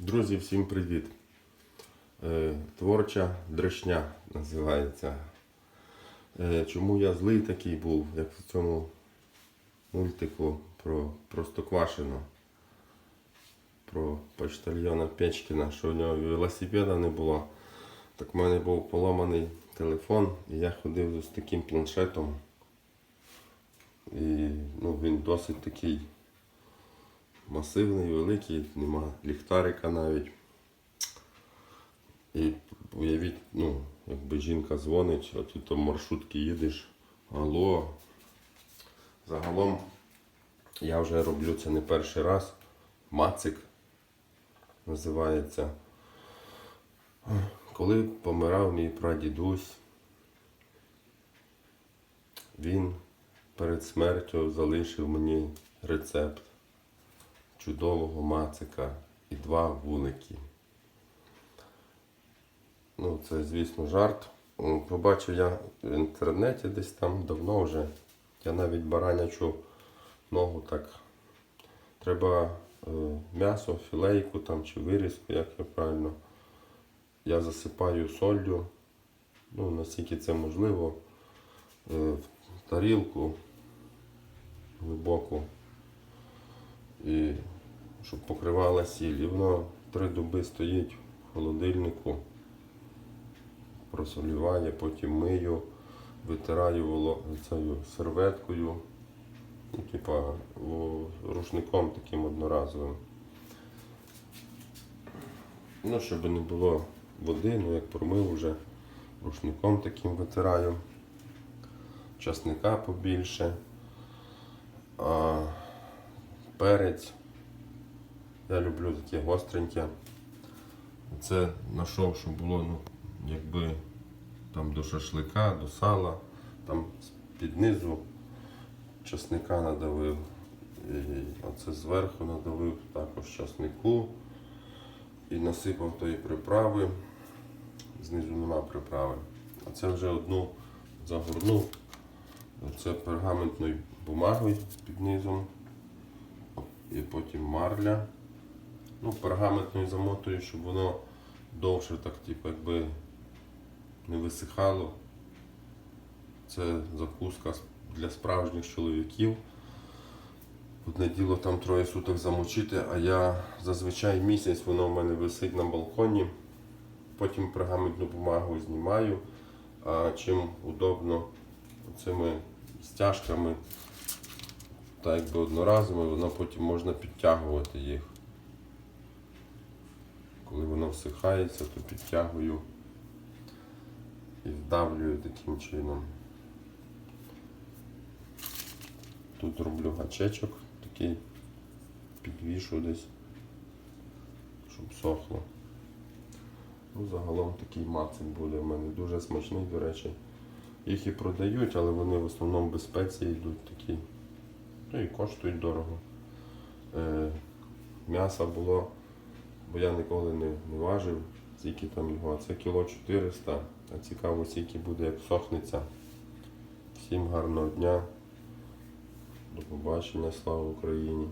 Друзі, всім привіт! Е, Творча дришня називається. Е, Чому я злий такий був, як в цьому мультику про Простоквашино, про почтальйона Печкіна, що у нього велосипеда не було. Так в мене був поламаний телефон, і я ходив з таким планшетом. І ну, він досить такий масивний, великий, нема ліхтарика навіть. І уявіть, ну, якби жінка дзвонить, а ти там маршрутки їдеш. Алло. Загалом я вже роблю це не перший раз. Мацик називається. Коли помирав мій прадідусь, він перед смертю залишив мені рецепт чудового мацика і два вулики. Ну, це, звісно, жарт. Побачив я в інтернеті десь там давно вже. Я навіть баранячу ногу так. Треба е, м'ясо, філейку там чи вирізку, як я правильно. Я засипаю солью, ну, наскільки це можливо, е, в тарілку глибоку і щоб покривала сіль. І воно три доби стоїть в холодильнику, просоліває, потім мию, витираю цією серветкою, ну, типа рушником таким одноразовим. Ну, щоб не було води, ну як промив вже рушником таким витираю. Часника побільше. А, перець. Я люблю таке гостреньке. Це знайшов, щоб було, ну, якби там до шашлика, до сала, там під низу часника надавив. І оце зверху надавив також часнику і насипав тої приправи. Знизу нема приправи. А це вже одну загорнув. Це пергаментною бумагою під низом. І потім марля. Ну, пергаментною замотую, щоб воно довше так, типу, якби не висихало. Це закуска для справжніх чоловіків. Одне діло там троє суток замочити, а я зазвичай місяць воно в мене висить на балконі. Потім пергаментну бумагу знімаю. А чим удобно цими стяжками, так якби одноразовими, воно потім можна підтягувати їх. Воно всихається, то підтягую і вдавлюю таким чином. Тут роблю гачечок такий, підвішу десь, щоб сохло. Ну, загалом такий мацик буде в мене дуже смачний, до речі. Їх і продають, але вони в основному без спеції йдуть такі. Ну і коштують дорого. Е, м'яса було, бо я ніколи не, не важив, скільки там його. Це кіло 400, а цікаво, скільки буде, як сохнеться. Всім гарного дня. До побачення, слава Україні!